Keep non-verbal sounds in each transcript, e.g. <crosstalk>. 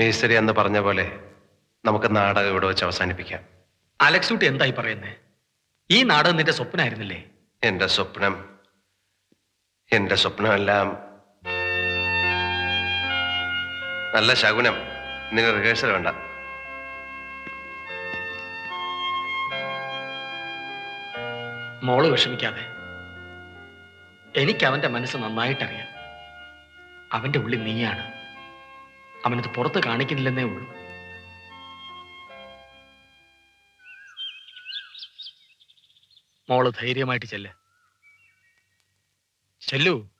മേസ്തിരി എന്ന് പറഞ്ഞ പോലെ നമുക്ക് നാടകം ഇവിടെ വെച്ച് അവസാനിപ്പിക്കാം. അലക്സ് കുട്ടി എന്തായി പറയുന്നേ? ഈ നാടകം നിന്റെ സ്വപ്നമായിരുന്നില്ലേ എന്റെ സ്വപ്നം. എന്റെ സ്വപ്നമെല്ലാം നല്ല ശകുനം. നിങ്ങൾ റിഹേഴ്സൽ വേണ്ട. മോൾ വിഷമിക്കാതെ. എനിക്ക് അവന്റെ മനസ്സ് നന്നായിട്ടറിയാം. അവന്റെ ഉള്ളിൽ നീയാണ്. അവനത് പുറത്ത് കാണിക്കുന്നില്ലെന്നേ ഉള്ളൂ. മോൾ ധൈര്യമായിട്ട് ചെല്ല്. ചെല്ലു.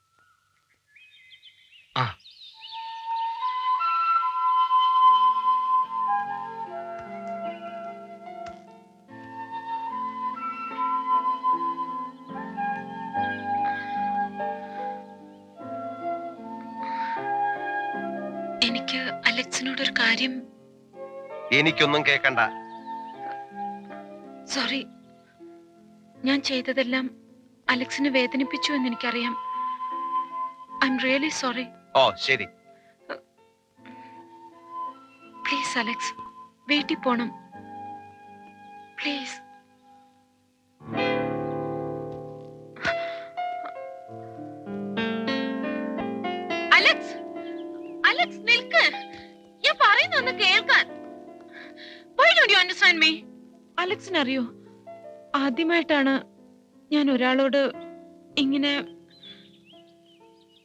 എനിക്കൊന്നും കേക്കണ്ട. സോറി. ഞാൻ ചെയ്തതെല്ലാം അലക്സിനെ വേദനിപ്പിച്ചു എന്ന് എനിക്കറിയാം ഐ എം റിയലി സോറി ഓ ശരി. പ്ലീസ് അലക്സ് വീട്ടിൽ പോണം. പ്ലീസ് don't you understand അലക്സിന് അറിയോ? ആദ്യമായിട്ടാണ് ഞാൻ ഒരാളോട് ഇങ്ങനെ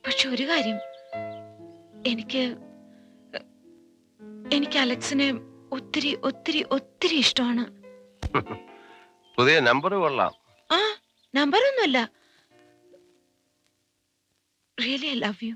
പക്ഷെ ഒരു കാര്യം. എനിക്ക് എനിക്ക് അലക്സിനെ ഒത്തിരി ഒത്തിരി ഒത്തിരി ഇഷ്ടമാണ്. പുതിയ നമ്പർ കൊള്ളാം. ആ നമ്പർ ഒന്നുമല്ല. റിയലി ഐ ലവ് യു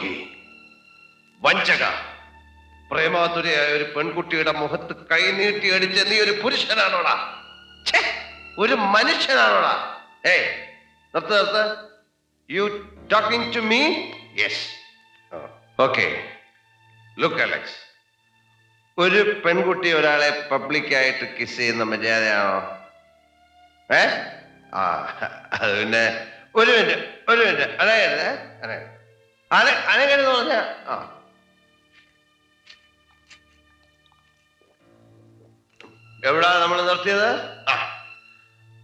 ദ്രോഹി വഞ്ചക. പ്രേമാതുരയായ ഒരു പെൺകുട്ടിയുടെ മുഖത്ത് കൈനീട്ടി അടിച്ച നീ ഒരു പുരുഷനാണോടാ? ഒരു മനുഷ്യനാണോടാ? ഏ നിർത്ത് നിർത്ത്. You talking to me yes okay look Alex ഒരു പെൺകുട്ടി ഒരാളെ പബ്ലിക്കായിട്ട് കിസ് ചെയ്യുന്ന മര്യാദയാണോ? ഏ? ആ അത് പിന്നെ ഒരു മിനിറ്റ് ഒരു മിനിറ്റ് അതായത് അതായത്. അനങ്ങനെന്ന് പറഞ്ഞ ആ. എവിടാ നമ്മൾ നിർത്തിയത്? ആ.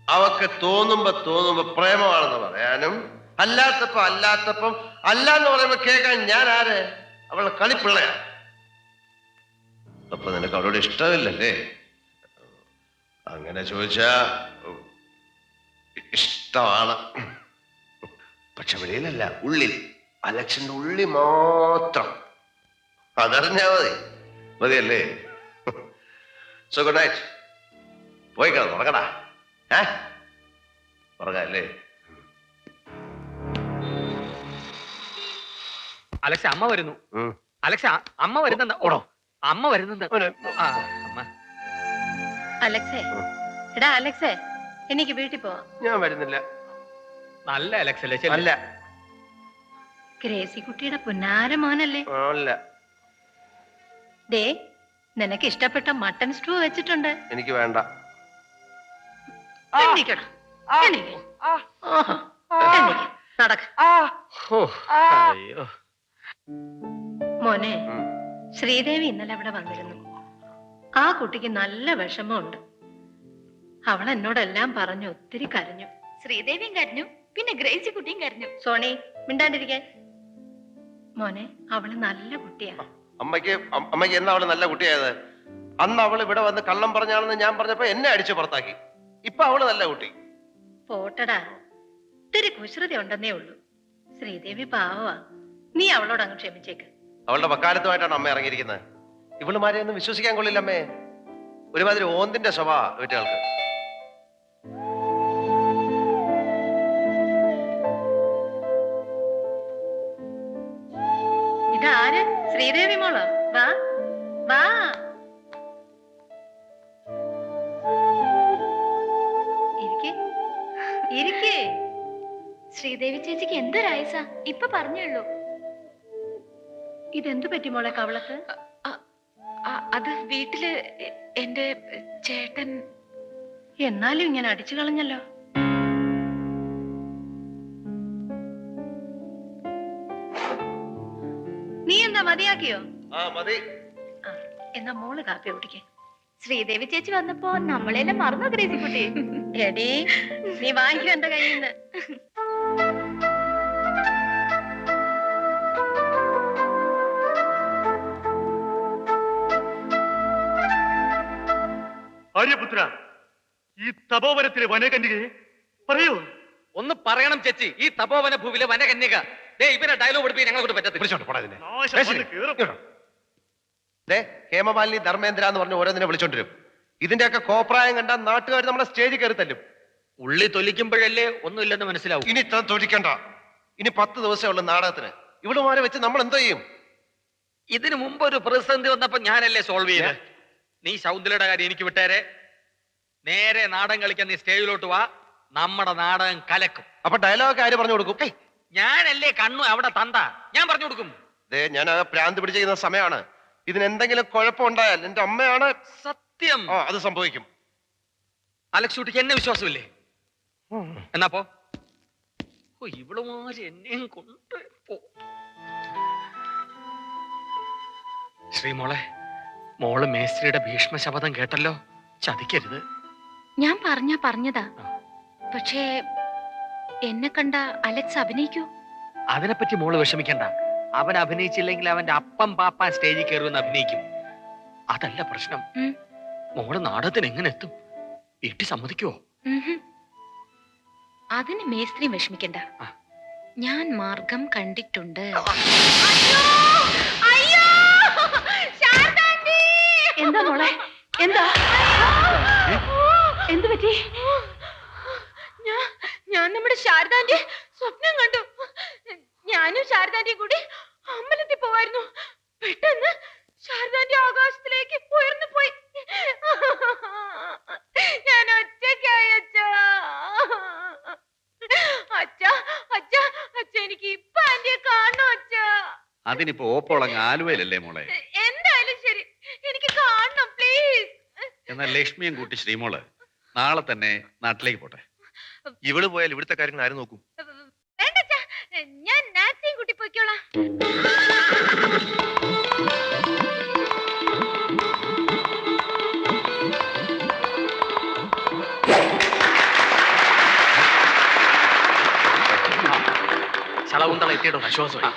അവക്ക് തോന്നുമ്പോ തോന്നുമ്പോ പ്രേമമാണെന്ന് പറയാനും അല്ലാത്തപ്പം അല്ലാത്തപ്പം അല്ല എന്ന് പറയുമ്പോ കേൾക്കാൻ ഞാൻ ആര്? അവൾ കളിപ്പിള്ളയാ. അപ്പൊ നിനക്ക് അവളോട് ഇഷ്ടമില്ലല്ലേ? അങ്ങനെ ചോദിച്ചാ ഇഷ്ടമാണ്. പക്ഷെ വെളിയിലല്ല ഉള്ളിൽ. അലക്ഷന്റെ ഉള്ളി മാത്രം. അതറിഞ്ഞാ മതി. മതിയല്ലേ? സോ ഗുഡ് നൈറ്റ് പോയി കിടന്നു ഉറങ്ങടാ. ഏ? ഉറങ്ങാല്ലേ അലക്ഷ അമ്മ വരുന്നു. അലക്ഷ അലക്സ് അമ്മ വരുന്നുണ്ട് ഓടോ. അമ്മ വരുന്നുണ്ട് ആ അമ്മ. അലക്സേ. എടാ അലക്സേ എനിക്ക് വീട്ടിൽ പോവാം. ഞാൻ വരുന്നില്ല. നല്ല അലക്സ് അല്ലേ. ചെല്ല്. അല്ല ഗ്രേസി കുട്ടിയുടെ പുന്നാര മോനല്ലേ? ദേ നിനക്ക് ഇഷ്ടപ്പെട്ട മട്ടൻ സ്റ്റൂ വെച്ചിട്ടുണ്ട്. എനിക്ക് വേണ്ട. മോനെ ശ്രീദേവി ഇന്നലെ അവിടെ വന്നിരുന്നു. ആ കുട്ടിക്ക് നല്ല വിഷമമുണ്ട്. അവൾ എന്നോടെല്ലാം പറഞ്ഞു ഒത്തിരി കരഞ്ഞു. ശ്രീദേവിയും കരഞ്ഞു പിന്നെ ഗ്രേസി കുട്ടിയും കരഞ്ഞു. സോണി മിണ്ടാണ്ടിരിക്കാൻ മോനെ അവൾ നല്ല കുട്ടിയാ. അമ്മയ്ക്ക് അമ്മയ്ക്ക് എന്നാ അവൾ നല്ല കുട്ടിയായത്? അന്ന് അവൾ ഇവിടെ വന്ന് കള്ളം പറഞ്ഞാണെന്ന് ഞാൻ പറഞ്ഞപ്പോ എന്നെ അടിച്ചു പുറത്താക്കി. ഇപ്പൊ അവൾ നല്ല കുട്ടി. പോട്ടടാ. ഇത്തിരി കുശ്രുതി ഉണ്ടെന്നേ ഉള്ളൂ. ശ്രീദേവി പാവാ നീ അവളോട് അങ്ങ് ക്ഷമിച്ചേക്ക്. അവളുടെ വക്കാലത്തുമായിട്ടാണ് അമ്മ ഇറങ്ങിയിരിക്കുന്നത്. ഇവളുമാരെയൊന്നും വിശ്വസിക്കാൻ കൊള്ളില്ല അമ്മേ ഒരുമാതിരി ഓന്തിന്റെ സ്വഭാവ വീട്ടുകൾക്ക് ശ്രീദേവി മോളോ? വാ. വാ. ഇരിക്കേ. ഇരിക്കേ. ശ്രീദേവി ചേച്ചിക്ക് എന്തൊരായസ ഇപ്പൊ പറഞ്ഞുള്ളൂ ഇതെന്തു പറ്റി മോളെ കവളത്ത്? അത് വീട്ടിൽ എന്റെ ചേട്ടൻ എന്നാലും ഇങ്ങനെ അടിച്ചു കളഞ്ഞല്ലോ. മതിയാക്കിയോ? ആ മതി. എന്നാ മോൾ കാപ്പി കുടിക്കേ. ശ്രീദേവി ചേച്ചി വന്നപ്പോ നമ്മളെല്ലാം മറന്നു ഗ്രേസി കുട്ടി? എടീ നീ വാങ്ങിക്കും എന്റെ കയ്യിൽ നിന്ന്. ആര്യപുത്ര ഈ തപോവനത്തിലെ വനകന്യകയെ പറയൂ. ഒന്ന് പറയണം ചേച്ചി. ഈ തപോവന ഭൂവിലെ വനകന്യക ദേ ഇവരെ ഡയലോഗ് പഠിപ്പിക്കാൻ ഞങ്ങളെ കൊണ്ട് പറ്റത്തില്ല. നാശം വന്ന് കേറും. ദേ ഹേമമാലിനി ധർമ്മേന്ദ്ര എന്ന് പറഞ്ഞ് ഓരോന്നിനെ വിളിച്ചോണ്ടിരും ഇതിന്റെയൊക്കെ കോപ്രായം കണ്ട നാട്ടുകാർ നമ്മളെ സ്റ്റേജിൽ കയറി തല്ലും. ഉള്ളി തൊലിക്കുമ്പോഴല്ലേ ഒന്നുമില്ലെന്ന് മനസ്സിലാവും. ഇനി ഇത്ര തൊഴിക്കണ്ട ഇനി പത്ത് ദിവസമേ ഉള്ളൂ നാടകത്തിന്. ഇവിടുമാരെ വെച്ച് നമ്മൾ എന്തോ ചെയ്യും? ഇതിനു മുമ്പ് ഒരു പ്രതിസന്ധി വന്നപ്പോ ഞാനല്ലേ സോൾവ് ചെയ്തത് നീ ശൗന്ദലയുടെ കാര്യം എനിക്ക് വിട്ടേരെ. നേരെ നാടകം കളിക്കാൻ നീ സ്റ്റേജിലോട്ട് വാ. നമ്മുടെ നാടകം കലക്കും. അപ്പൊ ഡയലോഗ് ആര് പറഞ്ഞു കൊടുക്കും? ഞാനല്ലേ കണ്ണു അവിടെ തന്ത? ഞാൻ പറഞ്ഞു കൊടുക്കും. ദേ ഞാൻ ആ പ്രാന്ത് പിടിച്ചിരിക്കുന്ന സമയമാണ് ഇതിന് എന്തെങ്കിലും കുഴപ്പമുണ്ടായാൽ എന്റെ അമ്മയാണ് സത്യം. ആ അത് സംഭവിക്കും. അലക്സ് കുട്ടിക്ക് എന്നെ വിശ്വാസമില്ലേ? എന്നാ പോ. ഓ ഇവളുമാര് എന്നെയും കൊണ്ട് പോ. ശ്രീമോളെ മോൾ മേസ്ത്രിയുടെ ഭീഷ്മ ശപഥം കേട്ടല്ലോ? ചതിക്കരുത്. ഞാൻ പറഞ്ഞാ പറഞ്ഞതാ. പക്ഷേ എന്നെ കണ്ട അലക്സ് അഭിനയിക്കൂ. അതിനെപ്പറ്റി മോൾ വിഷമിക്കണ്ട. അവൻ അഭിനയിച്ചില്ലെങ്കിൽ അവന്റെ അപ്പം പാപ്പാൻ സ്റ്റേജിൽ കയറുമെന്ന് അഭിനയിക്കും. അതല്ല പ്രശ്നം. മോൾ നാടകത്തിന് എങ്ങനെ എത്തും? വീട്ടിൽ സമ്മതിക്കുവോ? അതിന് മേസ്ത്രി വിഷമിക്കണ്ട. ഞാൻ മാർഗം കണ്ടിട്ടുണ്ട്. എന്താ മോളെ? എന്താ? എന്ത് പറ്റി? ശാരദാന്റെ സ്വപ്നം കണ്ടു. ഞാനും ശാരദാന്റെയും കൂടി അമ്പലത്തിൽ പോവായിരുന്നു. പെട്ടെന്ന് ശാരദാന്റെ ആകാശത്തിലേക്ക് ഉയർന്നു പോയി. ഞാൻ ഒറ്റയ്ക്കായി അച്ഛ. അച്ഛ അച്ഛ അച്ഛ എനിക്ക് ഇപ്പൊ ആന്റിയെ കാണണം അച്ഛ. അതിനിപ്പോ ഓപ്പോളങ്ങ് ആലുവയിലല്ലേ മോളെ? എന്തായാലും ശരി. എനിക്ക് കാണണം പ്ലീസ് എന്നാൽ ലക്ഷ്മിയും കൂട്ടി ശ്രീമോൾ നാളെ തന്നെ നാട്ടിലേക്ക് പോട്ടെ. ഇവൾ പോയാൽ ഇവിടുത്തെ കാര്യങ്ങൾ ആര് നോക്കും? ഞാൻ നാൻസിയും കുട്ടി പോയിക്കോളാം. ശളകുന്തള എത്തിയിട്ടോ? ആശ്വാസമായി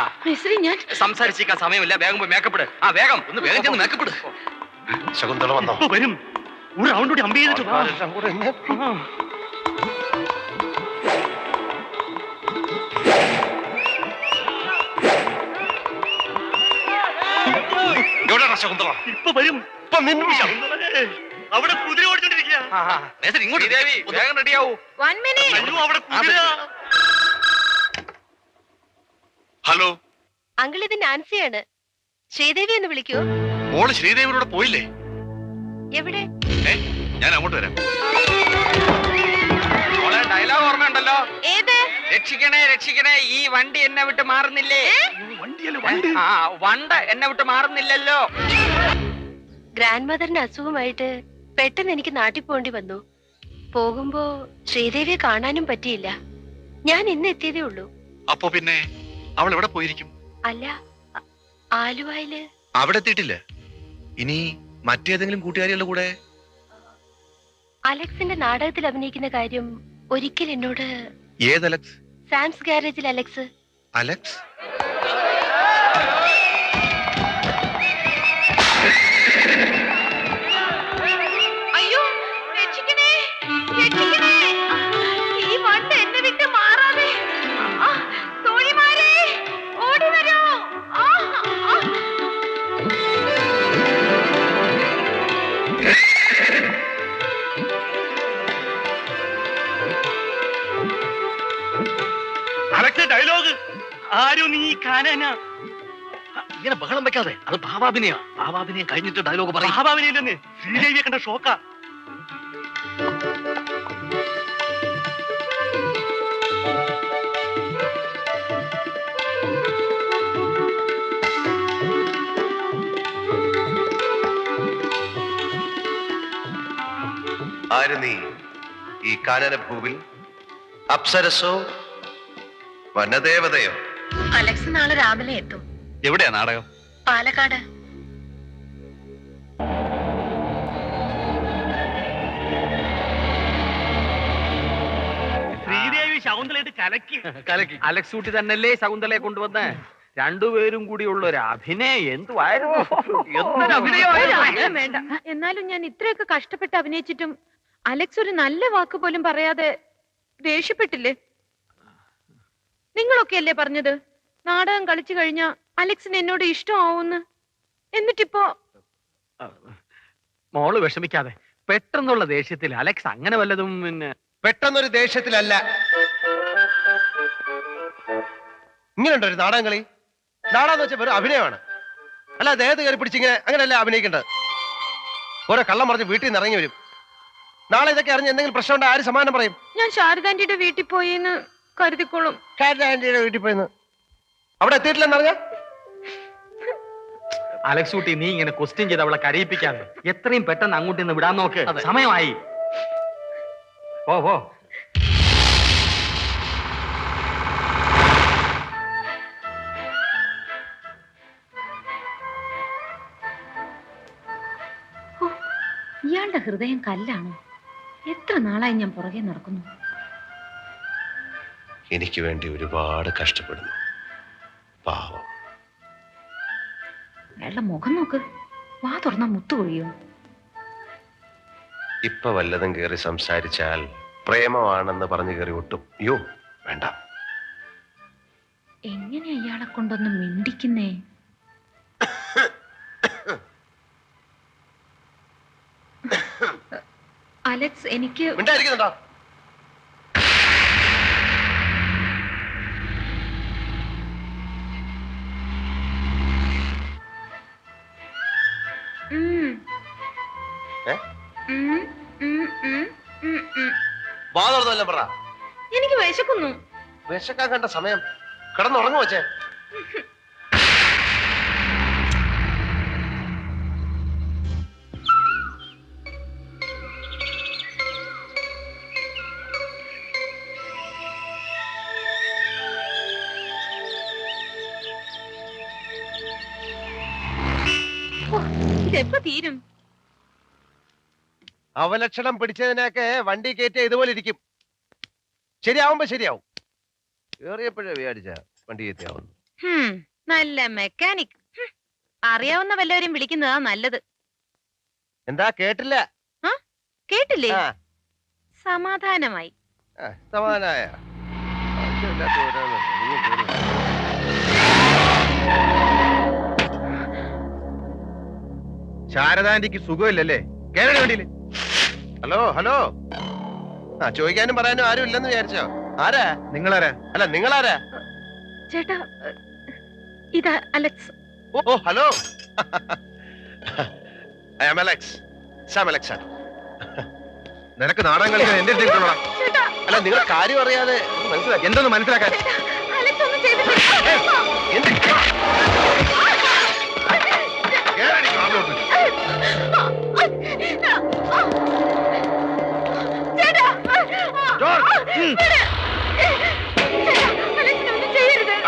ആ മിസ്രി ഞാൻ സംസാരിച്ചിരിക്കാൻ സമയമില്ല. വേഗം പോയി മേക്കപ്പെട് ആ വേഗം. ഒന്ന് വേഗം ചെന്ന് മേക്കപ്പെട് ശകുന്തള വന്നോ? വരും. ഒരു റൗണ്ട് കൂടി അമ്പ് ചെയ്തിട്ട് ശകുന്തള ഇപ്പൊ വരും. ഇപ്പൊ നിന്നു ശകുന്തളേ, അവിടെ കുതിര ഓടിച്ചോണ്ടിരിക്കുക. ഇങ്ങോട്ട് ദേവി വേഗം റെഡിയാവൂ അവിടെ കുതിര. ഹലോ. അങ്കിൾ ഇത് നാൻസിയാണ്. ശ്രീദേവി എന്ന് വിളിക്കൂ. മോൾ ശ്രീദേവിയുടെ പോയില്ലേ? എവിടെ? ഞാൻ അങ്ങോട്ട് വരാം. രക്ഷിക്കണേ രക്ഷിക്കണേ. ഈ വണ്ടി എന്നെ വിട്ട് മാറുന്നില്ലേ? ആ വണ്ട എന്നെ വിട്ട് മാറുന്നില്ലല്ലോ. ഗ്രാൻഡ് മദറിന്റെ അസുഖമായിട്ട് പെട്ടെന്ന് എനിക്ക് നാട്ടിൽ പോകേണ്ടി വന്നു. പോകുമ്പോ ശ്രീദേവിയെ കാണാനും പറ്റിയില്ല. ഞാൻ ഇന്ന് എത്തിയതേ ഉള്ളൂ. അപ്പൊ പിന്നെ അവൾ എവിടെ പോയിരിക്കും? അല്ല ആലുവായിൽ. അവിടെ എത്തിയിട്ടില്ല. ഇനി മറ്റേതെങ്കിലും കൂട്ടുകാരികളുടെ കൂടെ? അലക്സിന്റെ നാടകത്തിൽ അഭിനയിക്കുന്ന കാര്യം ഒരിക്കൽ എന്നോട് ഏത് അലക്സ്? സാംസ് ഗാരേജിൽ അലക്സ്. അലക്സ്? ആരോ നീ കാനന. ഇങ്ങനെ ബഹളം വെക്കാതെ. അത് ഭാവാഭിനയ. ഭാവാഭിനയം കഴിഞ്ഞിട്ട് ഡയലോഗ് പറയും. മഹാഭാവനയില്ലെന്ന് ശ്രീദേവിയെ കണ്ട ഷോക്കാ. ആര് നീ? ഈ കാനന ഭൂവിൽ അപ്സരസോ വനദേവതയോ? അലക്സ് നാളെ രാവിലെ എത്തും. എവിടെയാ നാടകം? പാലക്കാട്. ശ്രീദേവി ശകുന്തളയായിട്ട് കലക്കി. കലക്കി. അലക്സ് ഊട്ടി തന്നെയല്ലേ ശകുന്തളയെ കൊണ്ടുവന്ന്? രണ്ടുപേരും കൂടി ഉള്ള ഒരു അഭിനയം എന്തുവായിരുന്നു? എന്തൊരു അഭിനയമായിരുന്നു? വേണ്ട. എന്നാലും ഞാൻ ഇത്രയൊക്കെ കഷ്ടപ്പെട്ട് അഭിനയിച്ചിട്ടും അലക്സ് ഒരു നല്ല വാക്ക് പോലും പറയാതെ ദേഷ്യപ്പെട്ടില്ലേ? നിങ്ങളൊക്കെ അല്ലേ പറഞ്ഞത്? നാടകം കളിച്ചു കഴിഞ്ഞാ അലക്സിന് എന്നോട് ഇഷ്ടമാവുന്ന്. എന്നിട്ടിപ്പോ മോൾ വിഷമിക്കാതെ. പെട്ടെന്നുള്ള ദേഷ്യത്തിൽ അലക്സ് അങ്ങനെ വല്ലതും പിന്നെ പെട്ടെന്നൊരു ദേഷ്യത്തിലല്ല. ഇങ്ങനെയുണ്ടോ ഒരു നാടകം കളി? നാടകം എന്ന് വെച്ചാൽ വെറും അഭിനയമാണ്. അല്ല ദേഹത്ത് കയറി പിടിച്ചിങ്ങനെ അങ്ങനെയല്ല അഭിനയിക്കേണ്ടത്? ഓരോ കള്ളം പറഞ്ഞ് വീട്ടിൽ നിന്ന് ഇറങ്ങി വരും. നാളെ ഇതൊക്കെ അറിഞ്ഞ് എന്തെങ്കിലും പ്രശ്നം ഉണ്ടോ ആര് സമാനം പറയും? ഞാൻ ശാരദാന്റിയുടെ വീട്ടിൽ പോയിന്ന് കരുതിക്കോളും. കാരന്റെ ആന്റിയുടെ വീട്ടിൽ പോയിന്ന്. അവിടെ എത്തിയിട്ടില്ലെന്ന് അറിഞ്ഞ? അലക്സ് കുട്ടി നീ ഇങ്ങനെ ക്വസ്റ്റ്യൻ ചെയ്ത് അവളെ കരയിപ്പിക്കാതെ എത്രയും പെട്ടെന്ന് അങ്ങോട്ട് നിന്ന് വിടാൻ നോക്ക്. സമയമായി. ഓ ഓ ഇയാളുടെ ഹൃദയം കല്ലാണോ? എത്ര നാളായി ഞാൻ പുറകെ നടക്കുന്നു? എനിക്ക് വേണ്ടി ഒരുപാട് കഷ്ടപ്പെടുന്നു. പാവം. അയാളുടെ മുഖം നോക്ക്. വാ തുറന്ന മുത്തു കൊഴിയോ ഇപ്പൊ വല്ലതും കയറി സംസാരിച്ചാൽ പ്രേമമാണെന്ന് പറഞ്ഞു കയറി ഒട്ടും. യോ വേണ്ട. എങ്ങനെ അയാളെ കൊണ്ടൊന്ന് മിണ്ടിക്കുന്നേ? <coughs> അലക്സ് എനിക്ക് മിണ്ടായിരിക്കുന്നുണ്ടോ വാതോർന്നല്ല പറ. എനിക്ക് വിശക്കുന്നു. വിശക്കാൻ കണ്ട സമയം. കിടന്നുറങ്ങു വച്ചേ ഇതെപ്പോ തീരും? അവലക്ഷണം പിടിച്ചതിനൊക്കെ വണ്ടി കയറ്റിയ ഇതുപോലെ ഇരിക്കും. ശരിയാവുമ്പോ ശരിയാവും. ഏറിയപ്പോഴേ വിചാരിച്ച വണ്ടി കയറ്റിയാവുന്നു. നല്ല മെക്കാനിക് അറിയാവുന്ന വല്ലവരും വിളിക്കുന്നതാ നല്ലത്. എന്താ കേട്ടില്ല? കേട്ടില്ലേ? സമാധാനമായി. സമാധാനായ. ശാരദാന്റിക്ക് സുഖമില്ലല്ലേ? കേരള വേണ്ടിയില്ലേ ഹലോ ഹലോ ആ ചോദിക്കാനും പറയാനും ആരും ഇല്ലെന്ന് വിചാരിച്ചോ? ആരാ? നിങ്ങളാരാ? അല്ല നിങ്ങളാരാ? ചേട്ടാ ഇതാ Alex. Oh hello. I am Alex. Sam Alex. നിനക്ക് നാടകം കളിക്കാൻ എന്റെ അടുത്ത് കിട്ടണോടാ? അല്ല നിങ്ങൾ കാര്യം അറിയാതെ മനസ്സിലാക്കി. എന്തൊന്ന് മനസ്സിലാക്കാൻ?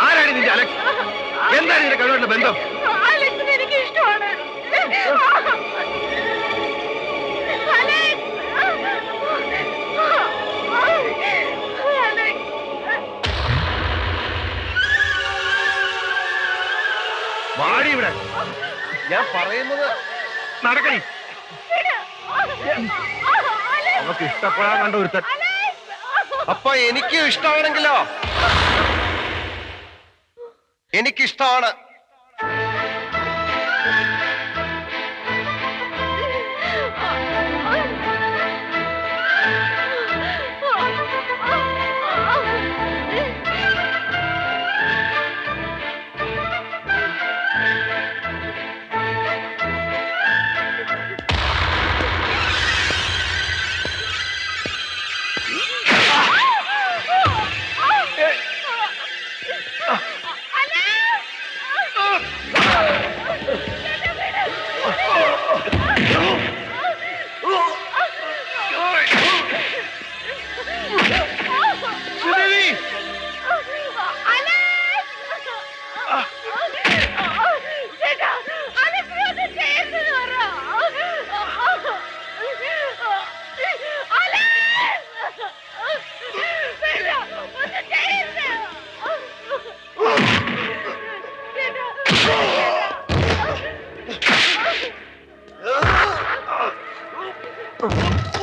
ആരാണ് നിന്റെ അലക്സ്? എന്താണ് നിന്റെ കഴിവുള്ള ബന്ധം? എനിക്ക് ഇഷ്ടമാണ്. വാടി ഇവിടെ. ഞാൻ പറയുന്നത് നടക്കണി. നമുക്ക് ഇഷ്ടപ്പെടാൻ കണ്ട ഒരുത്തൻ. അപ്പൊ എനിക്കും ഇഷ്ടമാണെങ്കിലോ? എനിക്കിഷ്ടമാണ്. Uh.